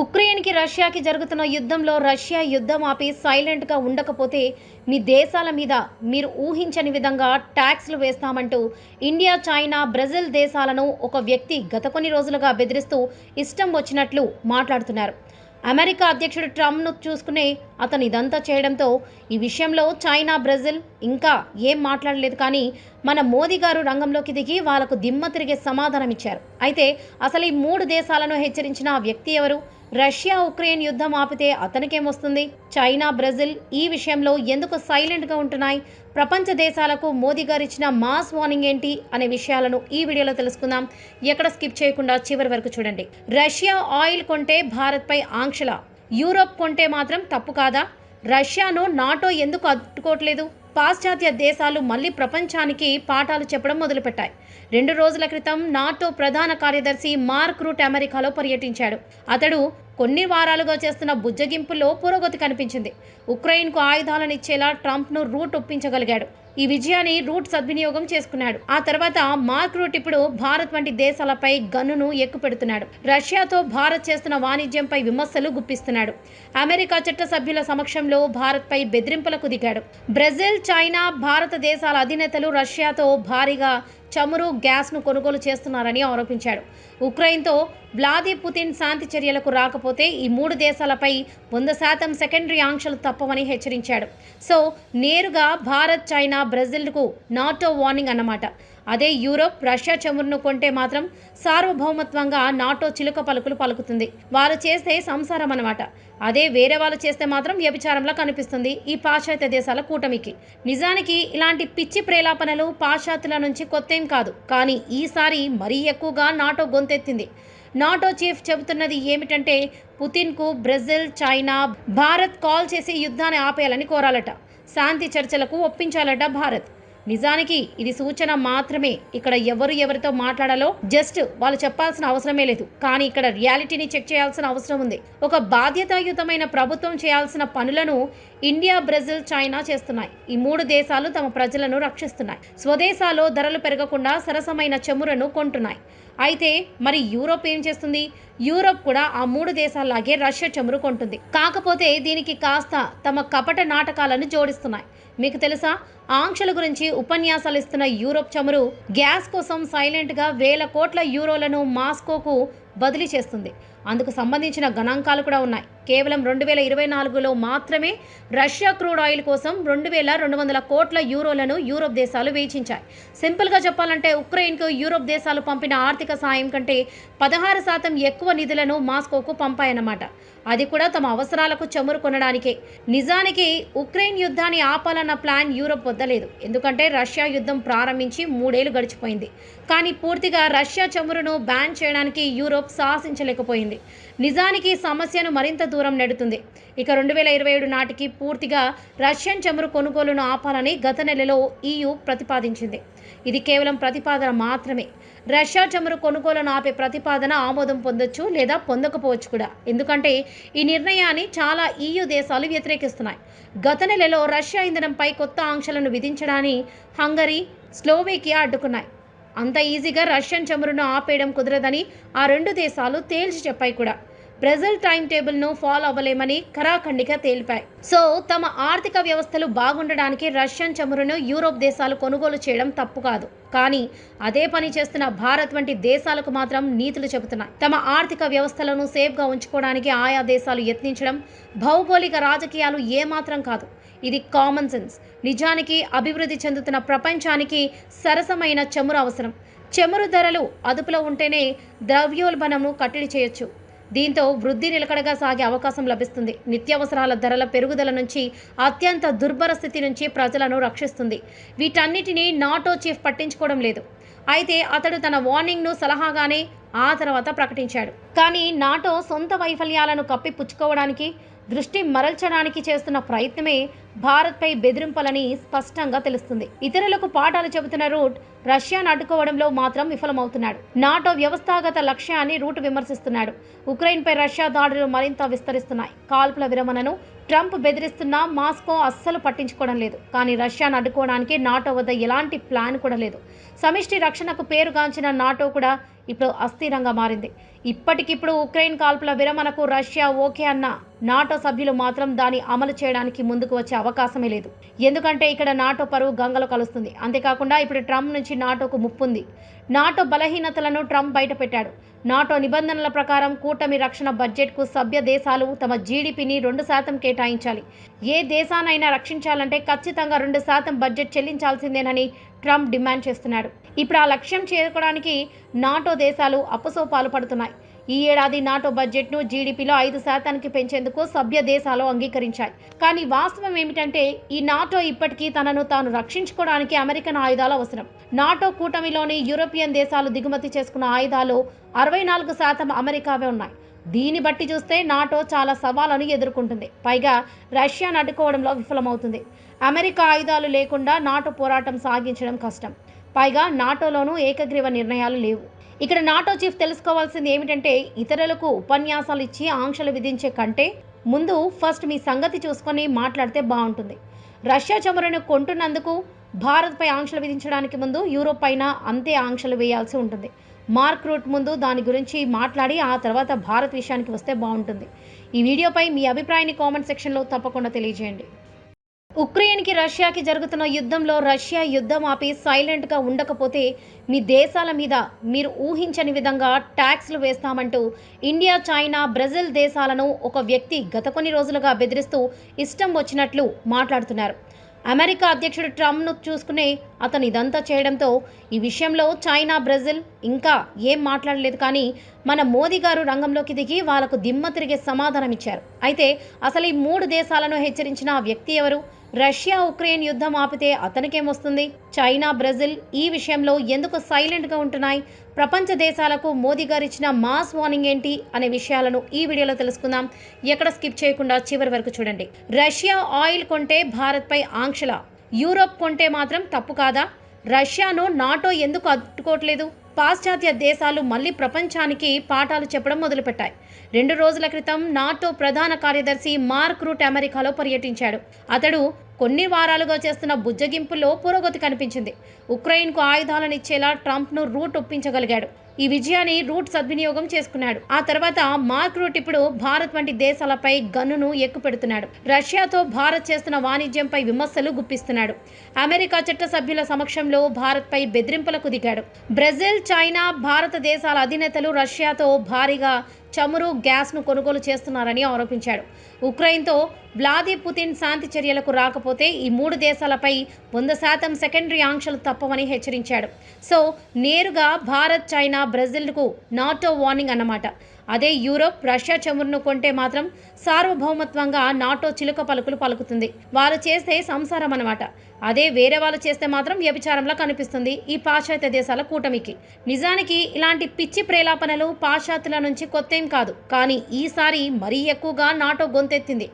ఉక్రెయిన్కి రష్యాకి జరుగుతున్న యుద్ధంలో రష్యా యుద్ధం ఆపి సైలెంట్గా ఉండకపోతే మీ దేశాల మీద మీరు ఊహించని విధంగా ట్యాక్స్లు వేస్తామంటూ ఇండియా చైనా బ్రెజిల్ దేశాలను ఒక వ్యక్తి గత కొన్ని రోజులుగా బెదిరిస్తూ ఇష్టం వచ్చినట్లు మాట్లాడుతున్నారు. అమెరికా అధ్యక్షుడు ట్రంప్ను చూసుకునే అతను ఇదంతా చేయడంతో ఈ విషయంలో చైనా బ్రెజిల్ ఇంకా ఏం మాట్లాడలేదు కానీ మన మోదీ గారు రంగంలోకి దిగి వాళ్ళకు దిమ్మ తిరిగే సమాధానం ఇచ్చారు అయితే అసలు ఈ మూడు దేశాలను హెచ్చరించిన వ్యక్తి ఎవరు? రష్యా ఉక్రెయిన్ యుద్ధం ఆపితే అతనికేమొస్తుంది? చైనా బ్రెజిల్ ఈ విషయంలో ఎందుకు సైలెంట్గా ఉంటున్నాయి? ప్రపంచ దేశాలకు మోదీ గారు ఇచ్చిన మాస్ వార్నింగ్ ఏంటి? అనే విషయాలను ఈ వీడియోలో తెలుసుకుందాం. ఎక్కడ స్కిప్ చేయకుండా చివరి వరకు చూడండి. రష్యా ఆయిల్ కొంటే భారత్పై ఆంక్షల. యూరోప్ కొంటే మాత్రం తప్పు కాదా? రష్యాను నాటో ఎందుకు అడ్డుకోవట్లేదు? పాశ్చాత్య దేశాలు మళ్ళీ ప్రపంచానికి పాఠాలు చెప్పడం మొదలుపెట్టాయి. రెండు రోజుల క్రితం నాటో ప్రధాన కార్యదర్శి మార్క్ రూట్ అమెరికాలో పర్యటించాడు. అతడు కొన్ని వారాలుగా చేస్తున్న బుజ్జగింపుల్లో పురోగతి కనిపించింది. ఉక్రెయిన్కు ఆయుధాలను ఇచ్చేలా ట్రంప్ను రూట్ ఒప్పించగలిగాడు. ఈ విజయాన్ని రూట్ సద్వినియోగం చేసుకున్నాడు. ఆ తర్వాత మార్క్ రూట్ ఇప్పుడు భారత్ వంటి దేశాలపై గన్నును ఎక్కుపెడుతున్నాడు. రష్యాతో భారత్ చేస్తున్న వాణిజ్యంపై విమర్శలు గుప్పిస్తున్నాడు. అమెరికా చట్టసభ్యుల సమక్షంలో భారత్పై బెదిరింపులకు దిగాడు. బ్రెజిల్ చైనా భారతదేశాల అధినేతలు రష్యాతో భారీగా చమురు గ్యాస్ను కొనుగోలు చేస్తున్నారని ఆరోపించాడు. ఉక్రెయిన్తో వ్లాది పుతిన్ శాంతి చర్యలకు రాకపోతే ఈ మూడు దేశాలపై వంద శాతం సెకండరీ ఆంక్షలు తప్పవని హెచ్చరించాడు. సో నేరుగా భారత్ చైనా బ్రెజిల్కు నాటో వార్నింగ్ అన్నమాట. అదే యూరోప్ రష్యా చమురును కొంటే మాత్రం సార్వభౌమత్వంగా నాటో చిలుక పలుకులు పలుకుతుంది. వాళ్ళు చేస్తే సంసారం అన్నమాట. అదే వేరే వాళ్ళు చేస్తే మాత్రం వ్యభిచారంలా కనిపిస్తుంది ఈ పాశ్చాత్య దేశాల కూటమికి. నిజానికి ఇలాంటి పిచ్చి ప్రేలాపనలు పాశ్చాత్యుల నుంచి కొత్తేం కాదు. కానీ ఈసారి మరీ ఎక్కువగా నాటో గొంతెత్తింది. నాటో చీఫ్ చెబుతున్నది ఏమిటంటే పుతిన్కు బ్రెజిల్ చైనా భారత్ కాల్ చేసి యుద్ధాన్ని ఆపేయాలని కోరాలట. శాంతి చర్చలకు ఒప్పించాలట భారత్. నిజానికి ఇది సూచన మాత్రమే. ఇక్కడ ఎవరు ఎవరితో మాట్లాడాలో జస్ట్ వాళ్ళు చెప్పాల్సిన అవసరమే లేదు. కానీ ఇక్కడ రియాలిటీని చెక్ చేయాల్సిన అవసరం ఉంది. ఒక బాధ్యతాయుతమైన ప్రభుత్వం చేయాల్సిన పనులను ఇండియా బ్రెజిల్ చైనా చేస్తున్నాయి. ఈ మూడు దేశాలు తమ ప్రజలను రక్షిస్తున్నాయి. స్వదేశాల్లో ధరలు పెరగకుండా సరసమైన చమురును కొంటున్నాయి. అయితే మరి యూరోప్ ఏం చేస్తుంది? యూరోప్ కూడా ఆ మూడు దేశాల్లాగే రష్యా చమురు కొంటుంది. కాకపోతే దీనికి కాస్త తమ కపట నాటకాలను జోడిస్తున్నాయి. మీకు తెలుసా? ఆంక్షల గురించి ఉపన్యాసాలు ఇస్తున్న యూరోప్ చమురు గ్యాస్ కోసం సైలెంట్గా వేల కోట్ల యూరోలను మాస్కోకు బదిలీ చేస్తుంది. అందుకు సంబంధించిన గణాంకాలు కూడా ఉన్నాయి. కేవలం రెండు వేల ఇరవై నాలుగులో మాత్రమే రష్యా క్రూడ్ ఆయిల్ కోసం రెండు వేల రెండు వందల కోట్ల యూరోలను యూరోప్ దేశాలు వేచించాయి. సింపుల్గా చెప్పాలంటే ఉక్రెయిన్కు యూరోప్ దేశాలు పంపిన ఆర్థిక సాయం కంటే పదహారు శాతం ఎక్కువ నిధులను మాస్కోకు పంపాయన్నమాట. అది కూడా తమ అవసరాలకు చమురు కొనడానికే. నిజానికి ఉక్రెయిన్ యుద్ధాన్ని ఆపాలన్న ప్లాన్ యూరోప్ వద్దలేదు. ఎందుకంటే రష్యా యుద్ధం ప్రారంభించి మూడేళ్ళు గడిచిపోయింది. కానీ పూర్తిగా రష్యా చమురును బ్యాన్ చేయడానికి యూరోప్ సాహసించలేకపోయింది. నిజానికి సమస్యను మరింత దూరం నెడుతుంది. ఇక రెండు వేల ఇరవై ఏడు నాటికి పూర్తిగా రష్యన్ చమురు కొనుగోలును ఆపాలని గత నెలలో ఈయూ ప్రతిపాదించింది. ఇది కేవలం ప్రతిపాదన మాత్రమే. రష్యా చమురు కొనుగోలును ఆపే ప్రతిపాదన ఆమోదం పొందొచ్చు లేదా పొందకపోవచ్చు కూడా. ఎందుకంటే ఈ నిర్ణయాన్ని చాలా ఈయూ దేశాలు వ్యతిరేకిస్తున్నాయి. గత నెలలో రష్యా ఇంధనంపై కొత్త ఆంక్షలను విధించడాన్ని హంగరీ స్లోవేకియా అడ్డుకున్నాయి. అంత ఈజీగా రష్యన్ చమురును ఆపేయడం కుదరదని ఆ రెండు దేశాలు తేల్చి చెప్పాయి కూడా. బ్రెజిల్ టైం టేబుల్ను ఫాలో అవ్వలేమని ఖరాఖండిగా తేలిపాయి. సో తమ ఆర్థిక వ్యవస్థలు బాగుండడానికి రష్యన్ చమురును యూరోప్ దేశాలు కొనుగోలు చేయడం తప్పు కాదు. కానీ అదే పని చేస్తున్న భారత్ వంటి దేశాలకు మాత్రం నీతులు చెబుతున్నాయి. తమ ఆర్థిక వ్యవస్థలను సేఫ్గా ఉంచుకోవడానికి ఆయా దేశాలు యత్నించడం భౌగోళిక రాజకీయాలు ఏమాత్రం కాదు. ఇది కామన్ సెన్స్ నిజానికి అభివృద్ధి చెందుతున్న ప్రపంచానికి సరసమైన చమురు అవసరం. చమురు ధరలు అదుపులో ఉంటేనే ద్రవ్యోల్బణంను కట్టడి చేయొచ్చు. దీంతో వృద్ధి నిలకడగా సాగే అవకాశం లభిస్తుంది. నిత్యావసరాల ధరల పెరుగుదల నుంచి అత్యంత దుర్భర స్థితి నుంచి ప్రజలను రక్షిస్తుంది. వీటన్నిటినీ నాటో చీఫ్ పట్టించుకోవడం లేదు. అయితే అతడు తన వార్నింగ్ను సలహాగానే ఆ తర్వాత ప్రకటించాడు. కానీ నాటో సొంత వైఫల్యాలను కప్పిపుచ్చుకోవడానికి దృష్టి మరల్చడానికి చేస్తున్న ప్రయత్నమే భారత్పై బెదిరింపలని స్పష్టంగా తెలుస్తుంది. ఇతరులకు పాఠాలు చెబుతున్న రూట్ రష్యాను అడ్డుకోవడంలో మాత్రం విఫలమవుతున్నాడు. నాటో వ్యవస్థాగత లక్ష్యాన్ని రూట్ విమర్శిస్తున్నాడు. ఉక్రెయిన్పై రష్యా దాడులు మరింత విస్తరిస్తున్నాయి. కాల్పుల విరమణను ట్రంప్ బెదిరిస్తున్నా మాస్కో అస్సలు పట్టించుకోవడం లేదు. కానీ రష్యాను అడ్డుకోవడానికి నాటో వద్ద ఎలాంటి ప్లాన్ కూడా లేదు. సమిష్టి రక్షణకు పేరుగాంచిన నాటో కూడా ఇప్పుడు అస్థిరంగా మారింది. ఇప్పటికిప్పుడు ఉక్రెయిన్ కాల్పుల విరమణకు రష్యా ఓకే అన్న నాటో సభ్యులు మాత్రం దాన్ని అమలు చేయడానికి ముందుకు వచ్చే అవకాశమే లేదు. ఎందుకంటే ఇక్కడ నాటో పరువు గంగలో కలుస్తుంది. అంతేకాకుండా ఇప్పుడు ట్రంప్ నుంచి నాటోకు ముప్పుంది. నాటో బలహీనతలను ట్రంప్ బయటపెట్టాడు. నాటో నిబంధనల ప్రకారం కూటమి రక్షణ బడ్జెట్కు సభ్య దేశాలు తమ జీడిపిని రెండు శాతం కేటాయించాలి. ఏ దేశానైనా రక్షించాలంటే ఖచ్చితంగా రెండు శాతం బడ్జెట్ చెల్లించాల్సిందేనని ట్రంప్ డిమాండ్ చేస్తున్నాడు. ఇప్పుడు ఆ లక్ష్యం చేరుకోవడానికి నాటో దేశాలు అప్పసోపాలు పడుతున్నాయి. ఈ ఏడాది నాటో బడ్జెట్ను జీడిపిలో ఐదు శాతానికి పెంచేందుకు సభ్య దేశాలు అంగీకరించాయి. కానీ వాస్తవం ఏమిటంటే ఈ నాటో ఇప్పటికీ తనను తాను రక్షించుకోవడానికి అమెరికన్ ఆయుధాలు అవసరం. నాటో కూటమిలోని యూరోపియన్ దేశాలు దిగుమతి చేసుకున్న ఆయుధాలు అరవై నాలుగు శాతం అమెరికావే ఉన్నాయి. దీన్ని బట్టి చూస్తే నాటో చాలా సవాళ్ళను ఎదుర్కొంటుంది. పైగా రష్యాను అడ్డుకోవడంలో విఫలమవుతుంది. అమెరికా ఆయుధాలు లేకుండా నాటో పోరాటం సాగించడం కష్టం. పైగా నాటోలోనూ ఏకగ్రీవ నిర్ణయాలు లేవు. ఇక్కడ నాటో చీఫ్ తెలుసుకోవాల్సింది ఏమిటంటే ఇతరులకు ఉపన్యాసాలు ఇచ్చి ఆంక్షలు విధించే కంటే ముందు ఫస్ట్ మీ సంగతి చూసుకొని మాట్లాడితే బాగుంటుంది. రష్యా చమురును కొంటున్నందుకు భారత్పై ఆంక్షలు విధించడానికి ముందు యూరోప్ పైన అంతే ఆంక్షలు వేయాల్సి ఉంటుంది. మార్క్ రూట్ ముందు దాని గురించి మాట్లాడి ఆ తర్వాత భారత్ విషయానికి వస్తే బాగుంటుంది. ఈ వీడియోపై మీ అభిప్రాయాన్ని కామెంట్ సెక్షన్లో తప్పకుండా తెలియజేయండి. ఉక్రెయిన్కి రష్యాకి జరుగుతున్న యుద్ధంలో రష్యా యుద్ధం ఆపి సైలెంట్గా ఉండకపోతే మీ దేశాల మీద మీరు ఊహించని విధంగా ట్యాక్స్లు వేస్తామంటూ ఇండియా చైనా బ్రెజిల్ దేశాలను ఒక వ్యక్తి గత కొన్ని రోజులుగా బెదిరిస్తూ ఇష్టం వచ్చినట్లు మాట్లాడుతున్నారు. అమెరికా అధ్యక్షుడు ట్రంప్ను చూసుకునే అతను ఇదంతా చేయడంతో ఈ విషయంలో చైనా బ్రెజిల్ ఇంకా ఏం మాట్లాడలేదు కానీ మన మోదీ గారు రంగంలోకి దిగి వాళ్ళకు దిమ్మ తిరిగే సమాధానం ఇచ్చారు అయితే అసలు ఈ మూడు దేశాలను హెచ్చరించిన వ్యక్తి ఎవరు? రష్యా ఉక్రెయిన్ యుద్ధం ఆపితే అతనికేమొస్తుంది? చైనా బ్రెజిల్ ఈ విషయంలో ఎందుకు సైలెంట్గా ఉంటున్నాయి? ప్రపంచ దేశాలకు మోదీ గారు ఇచ్చిన మాస్ వార్నింగ్ ఏంటి? అనే విషయాలను ఈ వీడియోలో తెలుసుకుందాం. ఎక్కడ స్కిప్ చేయకుండా చివరి వరకు చూడండి. రష్యా ఆయిల్ కొంటే భారత్పై ఆంక్షల? యూరోప్ కొంటే మాత్రం తప్పు కాదా? రష్యాను నాటో ఎందుకు అడ్డుకోవట్లేదు? పాశ్చాత్య దేశాలు మళ్ళీ ప్రపంచానికి పాఠాలు చెప్పడం మొదలుపెట్టాయి. రెండు రోజుల క్రితం నాటో ప్రధాన కార్యదర్శి మార్క్ రూట్ అమెరికాలో పర్యటించాడు. అతడు కొన్ని వారాలుగా చేస్తున్న బుజ్జగింపుల్లో పురోగతి కనిపించింది. ఉక్రెయిన్కు ఆయుధాలనిచ్చేలా ట్రంప్ను రూట్ ఒప్పించగలిగాడు. ఈ విజయాన్ని రూట్ సద్వినియోగం చేసుకున్నాడు. ఆ తర్వాత మార్క్ రూట్ ఇప్పుడు భారత్ వంటి దేశాలపై గన్నును ఎక్కుపెడుతున్నాడు. రష్యాతో భారత్ చేస్తున్న వాణిజ్యంపై విమర్శలు గుప్పిస్తున్నాడు. అమెరికా చట్టసభ్యుల సమక్షంలో భారత్పై బెదిరింపులకు దిగాడు. బ్రెజిల్ చైనా భారతదేశాల అధినేతలు రష్యాతో భారీగా చమురు గ్యాస్ను కొనుగోలు చేస్తున్నారని ఆరోపించాడు. ఉక్రెయిన్తో వ్లాది పుతిన్ శాంతి చర్యలకు రాకపోతే ఈ మూడు దేశాలపై వంద శాతం సెకండరీ ఆంక్షలు తప్పవని హెచ్చరించాడు. సో నేరుగా భారత్ చైనా బ్రెజిల్కు నాటో వార్నింగ్ అన్నమాట. అదే యూరోప్ రష్యా చమురును కొంటే మాత్రం సార్వభౌమత్వంగా నాటో చిలుక పలుకులు పలుకుతుంది. వాళ్ళు చేస్తే సంసారం అన్నమాట. అదే వేరే వాళ్ళు చేస్తే మాత్రం వ్యభిచారంలా కనిపిస్తుంది ఈ పాశ్చాత్య దేశాల కూటమికి. నిజానికి ఇలాంటి పిచ్చి ప్రేలాపనలు పాశ్చాత్యుల నుంచి కొత్త ఏం కాదు. కానీ ఈసారి మరీ ఎక్కువగా నాటో గొంతెత్తింది.